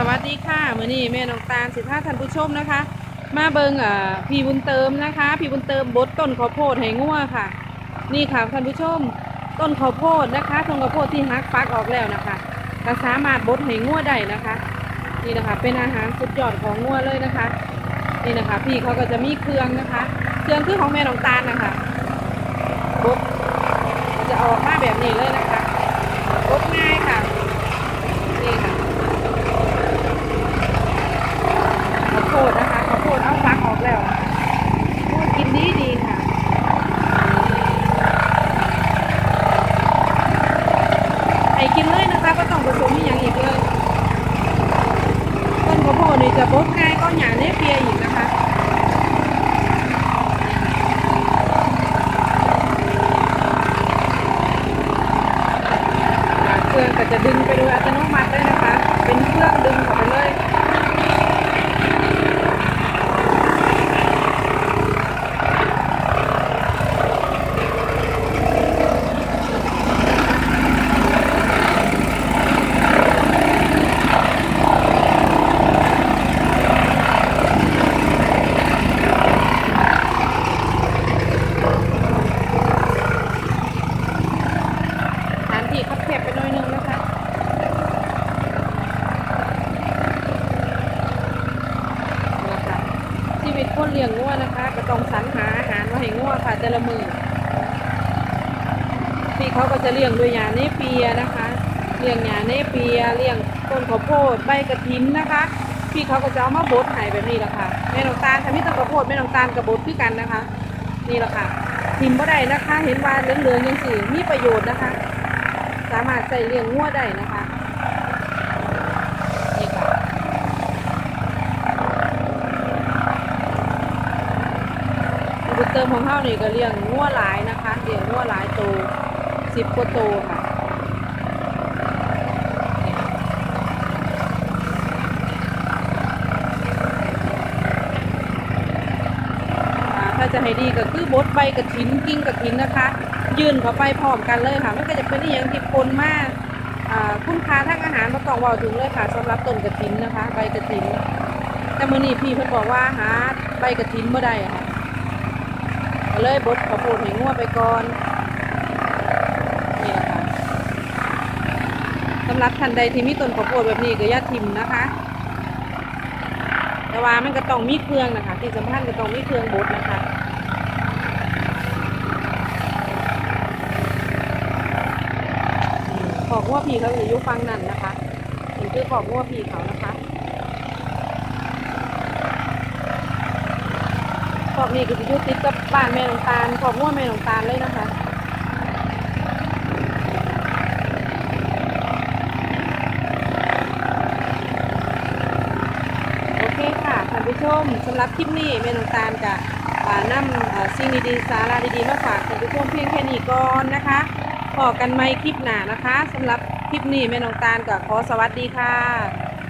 สวัสดีค่ะมือนี้แม่น้องตาลสิพาท่านผู้ชมนะคะ มาเบิงอ่าพี่บุญเติมนะคะ พี่บุญเติมบดต้นข้าวโพดให้งัวค่ะ นี่ค่ะท่านผู้ชม ต้นข้าวโพดนะคะต้นข้าวโพดที่ฮักฟักออกแล้วนะคะก็สามารถบดให้งัวได้นะคะ นี่นะคะ เป็นอาหารสุดยอดของงัวเลยนะคะ นี่นะคะ พี่เขาก็จะมีเครื่องนะคะ เครื่องคือของแม่น้องตาลนะคะบดจะออกมาแบบนี้เลยนะคะบดง่ายค่ะนี่ค่ะ ข้าวโพดนะคะข้าวโพดเอาฟักออกแล้วโอ้ยกินดีดีค่ะ ให้กินเลยนะคะก็ต้องผสมอหย่างอีกเลย ต้น ข้าวโพดนี่จะบดง่ายก็หยาเนเปียอีกนะคะเครื่องก็จะดึงไปโดยอัตโนมัติเลยนะคะ เป็นเครื่องดึงเข้าไปเลย ฐานที่คับแคบไปหน่อยนึงนะคะนะคะชีวิต คนเลี้ยงงัวนะคะก็ต้องสรรหาอาหารมาให้งัวค่ะแต่ละมือพี่เขาก็จะเลี้ยงด้วยยาเนเปียนะคะเลี้ยงยาเนเปียเลี้ยงต้นข้าวโพดใบกระถินนะคะ พี่เขาก็จะเอามาบดให้แบบนี้แหละค่ะแม่น้องตาลทำให้ต้นข้าวโพดแม่น้องตาลกับบดคือกันนะคะ นี่แหละค่ะทิมบ่ได้นะคะ เห็นว่าเหลืองๆยังสีมีประโยชน์นะคะ สามารถใส่เลี้ยงงัวได้นะคะนี่ค่ะ บุญเติมของเฮานี่ก็เลี้ยงงัวหลายนะคะเลี้ยงงัวหลายโตสิบกว่าโตค่ะถ้าจะให้ดีก็คือบดใบกระถินกิ่งกระถินนะคะ ยื่นเข้าไปพร้อมกันเลยค่ะมันก็จะเป็นอย่างที่ปนมากคุณค่าทางอาหารมาต้องเว่าถึงเลยค่ะสำหรับต้นกระถินนะคะ ใบกระถินแต่มื้อนี้พี่เพิ่นบอกว่าหาใบกระถินบ่ได้อะค่ะ ก็เลยบดข้าวโพดให้งัวไปก่อนนี่แหละค่ะสำหรับท่านใดที่มีต้นข้าวโพดแบบนี้ก็อย่าทิมนะคะ แต่ว่ามันก็ต้องมีเครื่องนะคะ ที่สำคัญก็ต้องมีเครื่องบดนะคะขอกงัวผีเขาอยู่ยุฟังนั่นนะคะนี่คือขอกงัวผีเขานะคะ ขอกนี่ก็จะอยุติดกับบ้านแม่หลวงตาลขอกงัวแม่หลวงตาลเลยนะคะโอเคค่ะท่านผู้ชมสำหรับคลิปนี้แม่หลวงตาลกับนำสิ่งดีๆสาระดีๆมาฝากท่านผู้ชมเพียงแค่นี้ก่อนนะคะพอกันไหมคลิปหน้านะคะสำหรับคลิปนี้แม่น้องตาลกับขอสวัสดีค่ะ